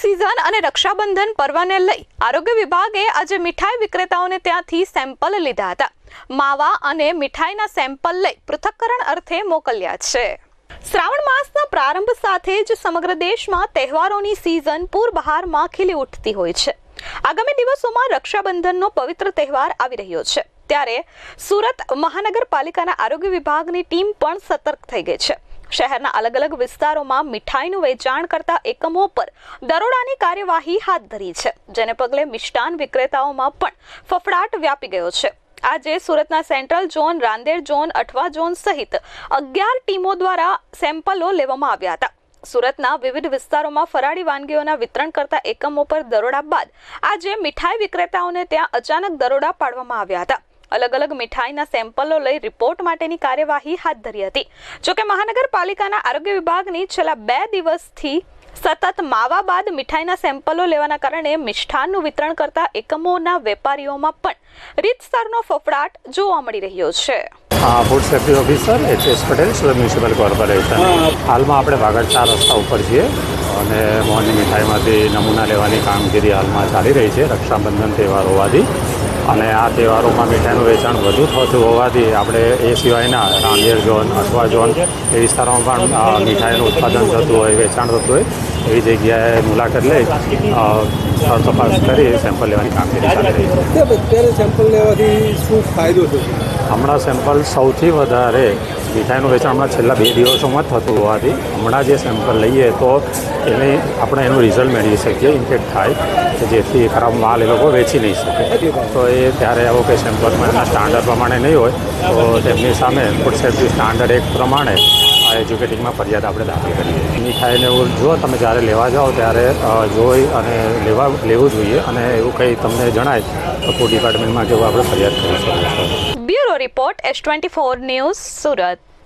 Season અને રક્ષાબંધન પર્વને લઈ આરોગ્ય વિભાગે આજે મીઠાઈ વિક્રેતાઓને ત્યાંથી સેમ્પલ લીધા હતા. માવા અને મીઠાઈના સેમ્પલ લઈ પૃથક્કરણ અર્થે મોકલ્યા છે. શ્રાવણ માસના પ્રારંભ સાથે જ સમગ્ર દેશમાં તહેવારોની સિઝન પૂરબહારમાં ખીલી ઉઠતી હોય છે. આગામી દિવસોમાં રક્ષાબંધનનો પવિત્ર તહેવાર આવી રહ્યો છે. ત્યારે સુરત મહાનગરપાલિકાના આરોગ્ય વિભાગની ટીમ પણ સતર્ક થઈ ગઈ છે. શહેરના અલગ અલગ વિસ્તારોમાં મીઠાઈનું વેચાણ કરતા એકમો પર દરોડાની કાર્યવાહી હાથ ધરી છે, જેને પગલે મિષ્ટાન વિક્રેતાઓમાં પણ ફફડાટ વ્યાપી ગયો છે. આજે સુરતના central zone, Rander zone, Athwa zone સહિત અગિયાર ટીમો દ્વારા સેમ્પલો લેવામાં આવ્યા હતા. સુરતના વિવિધ વિસ્તારોમાં ફરાળી વાનગીઓના વિતરણ કરતા એકમો પર દરોડા બાદ આજે મીઠાઈ વિક્રેતાઓને ત્યાં અચાનક દરોડા પાડવામાં આવ્યા હતા. અલગ અલગ મીઠાઈના સેમ્પલો લઈ રિપોર્ટ માટેની કાર્યવાહી હાથ ધરી હતી. જોકે મહાનગરપાલિકાના આરોગ્ય વિભાગની છેલ્લા બે દિવસથી સતત માવા બાદ મીઠાઈના સેમ્પલો લેવાના કારણે મિષ્ઠાનનું વિતરણ કરતા એકમોના વેપારીઓમાં પણ રીતસરનો ફફડાટ જોવા મળી રહ્યો છે. હા food safety officer H S Patel Surat municipal corporation હાલમાં આપણે વાગડ ચાર રસ્તા ઉપર છીએ અને મોરની મીઠાઈમાંથી નમૂના લેવાની કામગીરી હાલમાં ચાલી રહી છે. રક્ષાબંધન તહેવાર હોવાથી. અને આ તહેવારોમાં મીઠાઈનું વેચાણ વધુ થતું હોવાથી આપણે એ સિવાયના રાંદેર ઝોન અઠવા ઝોન એ વિસ્તારોમાં પણ મીઠાઈનું ઉત્પાદન થતું હોય, વેચાણ થતું હોય. એવી જગ્યાએ મુલાકાત લઈ સ્થળ તપાસ કરી સેમ્પલ લેવાની કામગીરી ચાલી રહી અત્યારે સેમ્પલ લેવાથી શું ફાયદો થશે હમણાં સેમ્પલ સૌથી વધારે મીઠાઈનું વેચાણ હમણાં છેલ્લા બે દિવસોમાં જ થતું હોવાથી હમણાં જે સેમ્પલ લઈએ તો એને આપણે એનું રિઝલ્ટ મેળવી શકીએ ઇન્ફેક્ટ થાય કે જેથી ખરાબ માલ એ લોકો વેચી નહીં શકે. તો એ ત્યારે આવો કે સેમ્પલમાં એના સ્ટાન્ડર્ડ પ્રમાણે નહીં હોય તો તેમની સામે ફૂડ સેફ્ટી સ્ટાન્ડર્ડ એક પ્રમાણે આ એજ્યુકેટિંગમાં ફરિયાદ આપણે દાખલ કરીએ. મીઠાઈને એવું જો તમે જ્યારે લેવા જાઓ ત્યારે જોઈ અને લેવા, લેવું જોઈએ અને એવું કંઈ તમને જણાય તો ફૂડ ડિપાર્ટમેન્ટમાં જેવું આપણે ફરિયાદ કરી શકીએ. Bureau report S twenty four news Surat.